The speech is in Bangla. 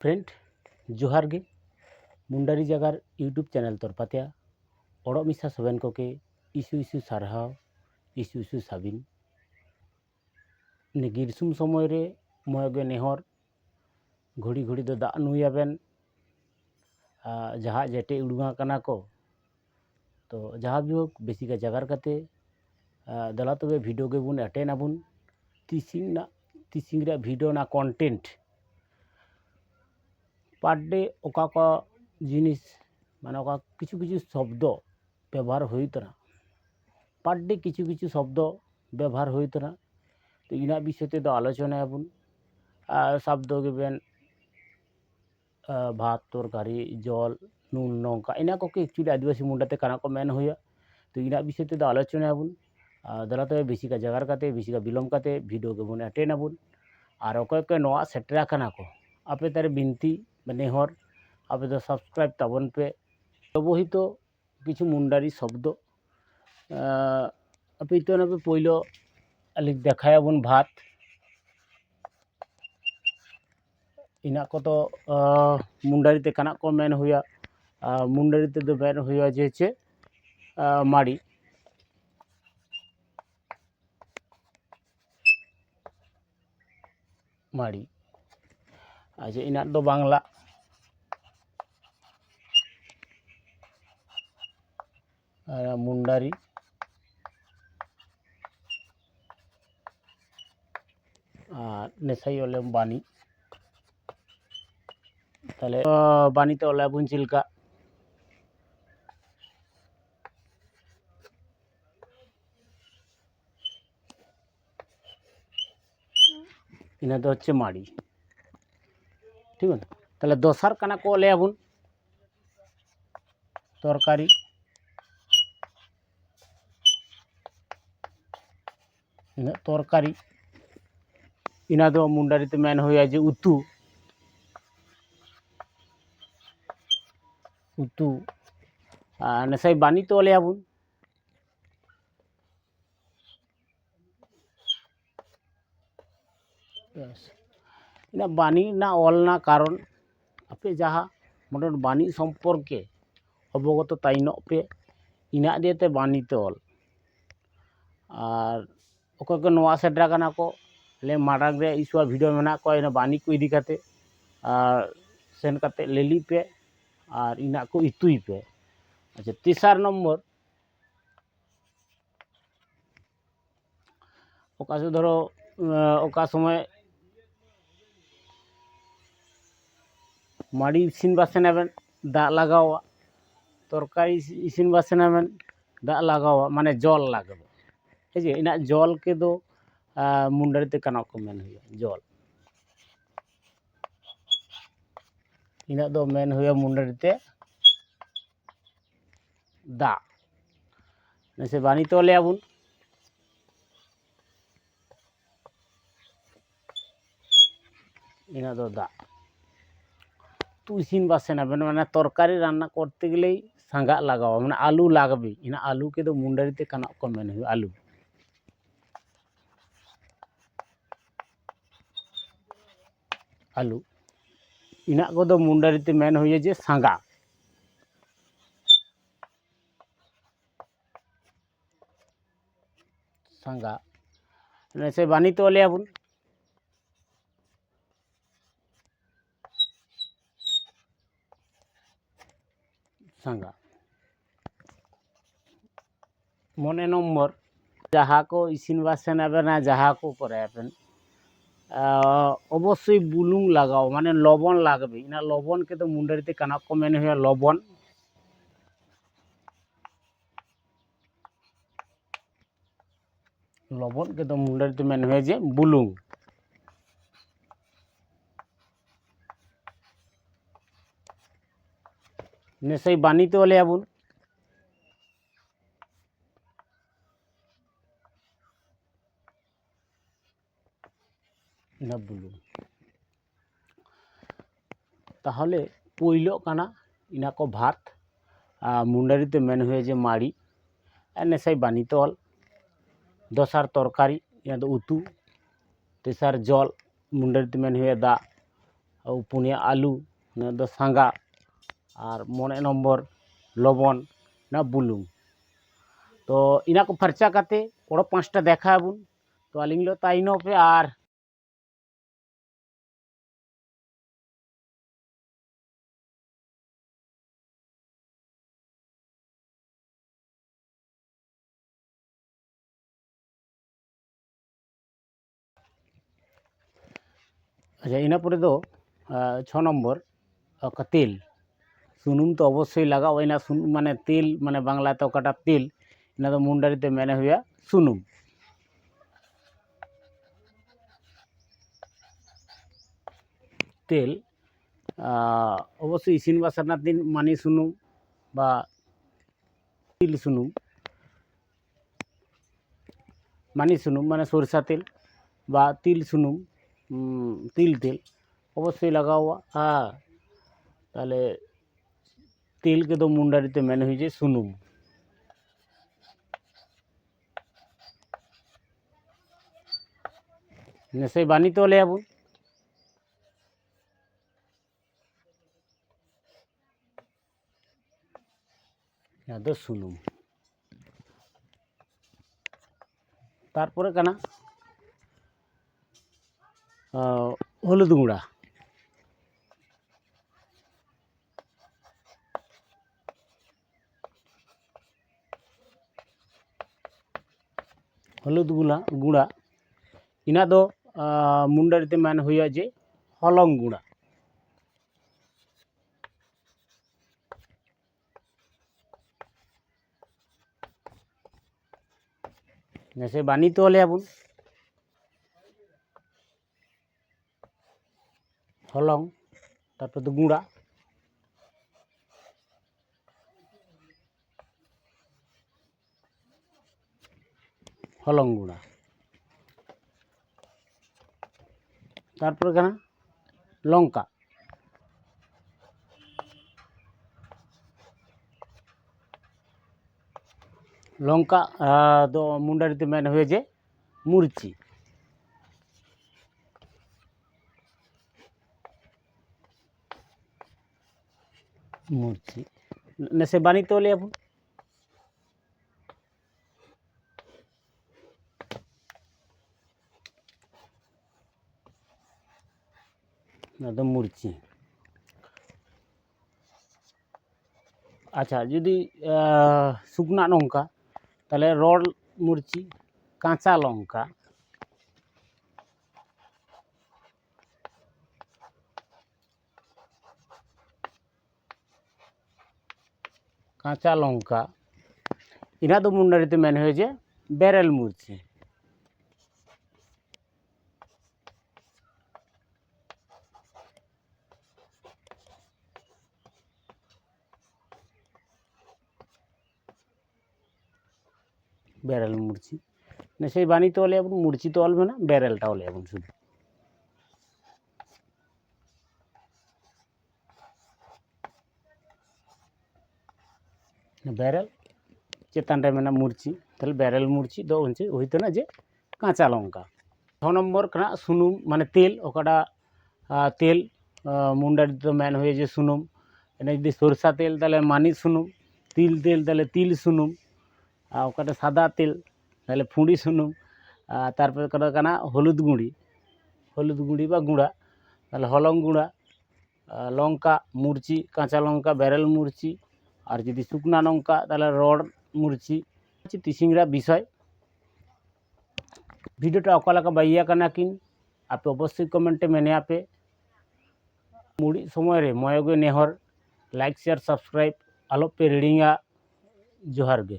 फ्रेंड जोहार गे मुंडारी जगार यूट्यूब चैनल तरफाते ओड़ मिसा सोबेन को के इशु इशु सारहा इशु इशु साबिन ने ग्रीष्म समय रे मयगे नेहर घड़ी घड़ी तो दा नुयाबेन जहा जेटे उड़ुआ कना को तो जहा भी हो बेसिका जगार करते दला तबे तो वीडियो के बुन अटेन अबुन तीसिंग ना तीसिंग रे वीडियो ना कंटेंट পার ডে ఒక জিনিস মানে ఒక কিছু কিছু শব্দ ব্যবহার হইতনা পার ডে কিছু কিছু শব্দ ব্যবহার হইতনা তো ইনা বিষয়তে তো আলোচনা এবং শব্দ গেবেন ভাত, তরকারি, জল, নুন, লঙ্কা এনা কোকে অ্যাকচুয়ালি আদিবাসী মুন্ডাতে কানা কো মেন হইয়া। তো ইনা বিষয়তে তো আলোচনা এবং দলাতে বেশিকা জাগার কাতে, বেশিকা বিলম কাতে ভিডিও গেবন অ্যাটেন এবং আর ওকে নোয়া সেটেরা কানা কো আপে তার বিনতি নেহর আপনি इधर सब्सक्राइब तवन पे ব্যবহৃত কিছু মুন্ডারি শব্দ। আপনি তো নাপে পইল আলিক দেখায় বন ভাত। ইনা কত মুন্ডারিতে কানা কম মেন হইয়া মুন্ডারিতে তো মেন হইয়া যেছে মাড়ি। মাড়ি। আচ্ছা ইনার তো বাংলা। মুন্ডারি। আর নেশাই হলে বাণী। তাহলে বাণীতে অলাবুন চিলকা ইনা তো হচ্ছে মাড়ি। ঠিক আছে? তাহলে দশার কানা কো লেয়াবুন তরকারি। তরকারি ইনা মুন্ডারিতে মেন হইয়া যে উতু উতু নেশাই বাণী তো লেয়াবুন ইনা বাণী না অল না কারণ আপে যাহা মোটামুটি বাণী সম্পর্কে অবগত তাইনক পে ইনা দিয়েতে বাণীতে অল আর অকয় ᱠᱚ ᱱᱚᱣᱟ ᱥᱮᱴᱮᱨ ᱠᱟᱱᱟ ᱠᱚ ᱟᱞᱮ ᱢᱟᱲᱟᱝ ᱨᱮ ᱤᱥᱩᱣᱟᱜ ᱵᱷᱤᱰᱤᱭᱳ ᱢᱮᱱᱟᱜ ᱠᱚᱣᱟ ᱤᱱᱟᱹ ᱵᱟᱱᱤ ᱠᱚ ᱤᱫᱤ ᱠᱟᱛᱮ ᱟᱨ ᱥᱮᱱ ᱠᱟᱛᱮ ᱞᱮᱞᱤ ᱯᱮ আর ইনা কো ইতুই পে আচ্ছা তেসার নম্বর ওকা সে ধরো ওকা সময় মাড়ি ইসিন বাসে নেবেন দাগ লাগাওয়া তরকারি ইসিন বাসে নেবেন দাগ লাগাওয়া মানে জল লাগবে ᱦᱮᱸᱥᱮ ᱤᱱᱟᱹ ᱡᱚᱞ ᱠᱮᱫᱚ ᱢᱩᱱᱰᱟᱹᱨᱤᱛᱮ ᱠᱟᱱᱟ ᱠᱚ ᱢᱮᱱ ᱦᱩᱭᱩᱜᱼᱟ ᱡᱚᱞ ᱤᱱᱟᱹ ᱫᱚ ᱢᱮᱱ ᱦᱩᱭᱩᱜᱼᱟ ᱢᱩᱱᱰᱟᱹᱨᱤᱛᱮ ᱫᱟᱜ ᱥᱮ ᱵᱟᱱᱤ ᱛᱚᱞᱮᱭᱟᱵᱚᱱ ইনা তো দা তু ইসিন বাসে না মানে তরকারি রান্না করতে গেলেই সাঙ্গা লাগাও মানে আলু লাগবে ইনা আলু কে তো মুন্ডারিতে কানা কমেন আলু आलू। इन को तो मुंडारी ते मैन हुई जे सांगा। सांगा। से बानी तो अलिया बुन सांगा। मोने नंबर। जहाँ को इसिन बासन जहाँ को पर अपन অবশ্যই বুলুং লাগাও মানে লবণ লাগবে। ইনা লবণকে তো মুন্ডারিতে কানা কো মেনে হয় লবণ। লবণকে তো মুন্ডারিতে মেনে হয় যে বুলুং। নেশাই বানিতে হলে আবুন ina bulung তাহলে পইল কানা ইনা কো ভাত মুন্ডারিতে মেন হয়ে যে মাড়ি নেশাই বানিতে অল দশার তরকারি ইনা দো উতু তেসার জল মুন্ডারিতে মেন হয়ে দা ও পুনিয়া আলু ᱚᱱᱟ ᱫᱚ ᱥᱟᱸᱜᱟ ᱟᱨ ᱢᱚᱬᱮ ᱱᱚᱢᱵᱚᱨ লবণ না বুলুং তো ইনা কো ফার্চা কাতে ওড়ো পাঁচটা দেখাবুন তো আলিং লো তাইনো পে আর আচ্ছা ইনা পরে তো ছ নম্বর ᱚᱠᱟ তেল সুনুম তো অবশ্যই লাগাও এনা সুনুম মানে তেল মানে বাংলাতে ওকাটা তেল এনা তো মুন্ডারিতে মেনে হইয়া সুনুম তেল আহ, অবশ্যই ইসিন বাসানার দিন মানি সুনুম বা তিল সুনুম মানি সুনুম মানে সরিষা তেল বা তিল সুনুম উম, তিল তেল অবশ্যই লাগাওয়া হ্যাঁ তাহলে তেলকে তো মুন্ডারিতে মেনে হয়েছে সুনুম নেশে বানি তো হলে আবু ᱟᱫᱚ ᱥᱩᱱᱩᱢ তারপরে কানা আহ, হলুদ গুঁড়া। হলুদ গুঁড়া গুঁড়া। ইনা দো মুন্ডারিতে মান হইয়া যে হলং গুঁড়া। নেসে বানিতে হলে আবুন। হলং তারপর তো গুঁড়া। হলং গুঁড়া। তারপরে কেন লঙ্কা। লঙ্কা মুন্ডারিতে মেন হয়েছে মুরচি। মুরচি নেসে বানিতে হলে আপন একদম মুরচি আচ্ছা যদি আহ, শুকনা লঙ্কা তাহলে রড মুরচি কাঁচা লঙ্কা। কাঁচা লঙ্কা ইনা তো মুন্ডারিতে মেন হয়েছে, বেরেল মুরচি। বেরেল মুরচি। না, সেই বানিতে হলে এখন মুরচি তো অলবে না, বেরেলটা হলে এখন শুধু। চেতানটা মেনা মুরচি তাহলে বেরেল মুরচি তো হচ্ছে হইতো না যে কাঁচা লঙ্কা। ছ নম্বর কানা সুনুম মানে তেল ওকাটা আহ, তেল মুন্ডারি তো ম্যান হয়ে যে সুনুম। এটা যদি সরষা তেল তাহলে মানি সুনুম। তিল তেল তাহলে তিল সুনুম। আর ওখানে সাদা তেল তাহলে ফুঁড়ি আর তারপরে কোনো হলুদ গুঁড়ি। হলুদ গুঁড়ি বা গুঁড়া তাহলে হলং গুঁড়া লঙ্কা মুরচি কাঁচা লঙ্কা বেরেল মুরচি আর যদি শুকনা লঙ্কা, তাহলে রড, মুরচি তিসিংরা বিষয়। ভিডিওটা অকালাকা বাইয়া কানা কিন। আপে অবশ্যই কমেন্টে মেনে আপে। মুড়ি সময় ময়গে নেহর। Like, share, subscribe. আলোপে রিডিংয়া জোহার গে